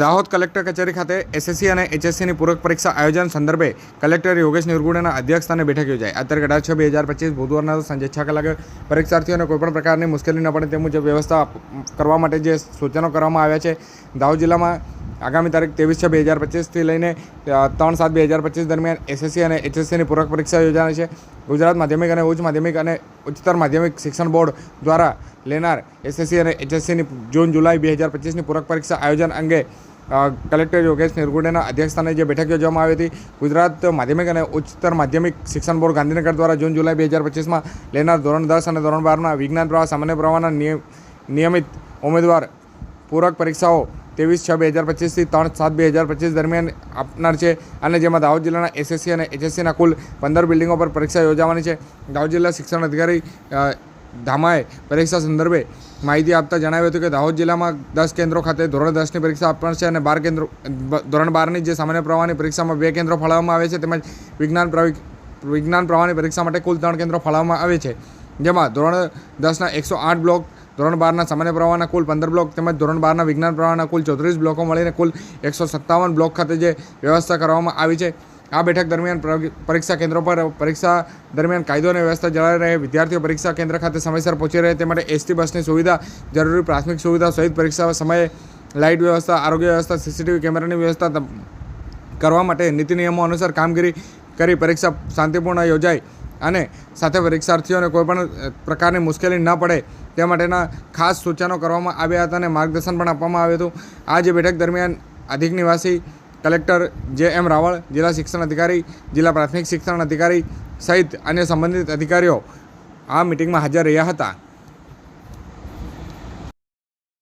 Dahod collector કચેરી ખાતે SSC અને એચએસસીની પૂરક પરીક્ષા આયોજન સંદર્ભે કલેક્ટર યોગેશ નિર્ગુણેના અધ્યક્ષસ્થાને બેઠક યોજાઈ. અત્યારે અઢાર છ બે હજાર પચીસ બુધવારના સાંજે છ કલાકે પરીક્ષાર્થીઓને કોઈપણ પ્રકારની મુશ્કેલી ન પડે તે મુજબ વ્યવસ્થા કરવા માટે જે સૂચનો કરવામાં આવ્યા છે, દાહોદ જિલ્લામાં આગામી તારીખ ત્રેવીસ છ બે હજાર પચીસથી લઈને ત્રણ સાત બે હજાર પચીસ દરમિયાન એસએસસી અને એચએસસીની પૂરક પરીક્ષા યોજાવાની છે. ગુજરાત માધ્યમિક અને ઉચ્ચ માધ્યમિક અને ઉચ્ચતર માધ્યમિક શિક્ષણ બોર્ડ દ્વારા લેનાર એસએસસી અને એચએસસીની જૂન જુલાઈ બે હજાર પચીસની પૂરક પરીક્ષા આયોજન અંગે કલેક્ટર યોગેશ નિર્ગુડેના અધ્યક્ષસ્થાને જે બેઠક યોજવામાં આવી હતી, ગુજરાત માધ્યમિક અને ઉચ્ચતર માધ્યમિક શિક્ષણ બોર્ડ ગાંધીનગર દ્વારા જૂન જુલાઈ બે હજાર પચીસમાં લેનાર ધોરણ દસ અને ધોરણ બારના વિજ્ઞાન પ્રવાહ સામાન્ય પ્રવાહના નિયમ નિયમિત ઉમેદવાર પૂરક પરીક્ષાઓ ત્રેવીસ છ બે હજાર પચીસથી ત્રણ સાત બે હજાર પચીસ દરમિયાન આપનાર છે અને જેમાં દાહોદ જિલ્લાના એસએસસી અને એચએસસીના કુલ પંદર બિલ્ડિંગો પર પરીક્ષા યોજાવાની છે. દાહોદ જિલ્લા શિક્ષણ અધિકારી ધામાએ પરીક્ષા સંદર્ભે માહિતી આપતા જણાવ્યું હતું કે દાહોદ જિલ્લામાં દસ કેન્દ્રો ખાતે ધોરણ દસની પરીક્ષા આપવાની છે અને બાર કેન્દ્રો ધોરણ બારની જે સામાન્ય પ્રવાહની પરીક્ષામાં બે કેન્દ્રો ફાળવવામાં આવે છે તેમજ વિજ્ઞાન વિજ્ઞાન પ્રવાહની પરીક્ષા માટે કુલ ત્રણ કેન્દ્રો ફાળવવામાં આવે છે. જેમાં ધોરણ દસના એકસો આઠ બ્લોક, ધોરણ બારના સામાન્ય પ્રવાહના કુલ પંદર બ્લોક તેમજ ધોરણ બારના વિજ્ઞાન પ્રવાહના કુલ ચોત્રીસ બ્લોકો મળીને કુલ એકસો સત્તાવન બ્લોક ખાતે જે વ્યવસ્થા કરવામાં આવી છે. આ બેઠક દરમિયાન પરીક્ષા કેન્દ્રો પર, પરીક્ષા દરમિયાન કાયદો અને વ્યવસ્થા જળવાઈ રહે, વિદ્યાર્થીઓ પરીક્ષા કેન્દ્ર ખાતે સમયસર પહોંચી રહે તે માટે એસટી બસની સુવિધા જરૂરી, પ્રાથમિક સુવિધા સહિત પરીક્ષા સમયે લાઇટ વ્યવસ્થા, આરોગ્ય વ્યવસ્થા, સીસીટીવી કેમેરાની વ્યવસ્થા કરવા માટે નીતિ નિયમો અનુસાર કામગીરી કરી પરીક્ષા શાંતિપૂર્ણ યોજાય અને સાથે પરીક્ષાર્થીઓને કોઈપણ પ્રકારની મુશ્કેલી ન પડે તે માટેના ખાસ સૂચનો કરવામાં આવ્યા હતા અને માર્ગદર્શન પણ આપવામાં આવ્યું હતું. આ જે બેઠક દરમિયાન અધિક નિવાસી કલેક્ટર જે એમ રાવળ, જિલ્લા શિક્ષણ અધિકારી, જિલ્લા પ્રાથમિક શિક્ષણ અધિકારી સહિત અન્ય સંબંધિત અધિકારીઓ આ મિટિંગમાં હાજર રહ્યા હતા.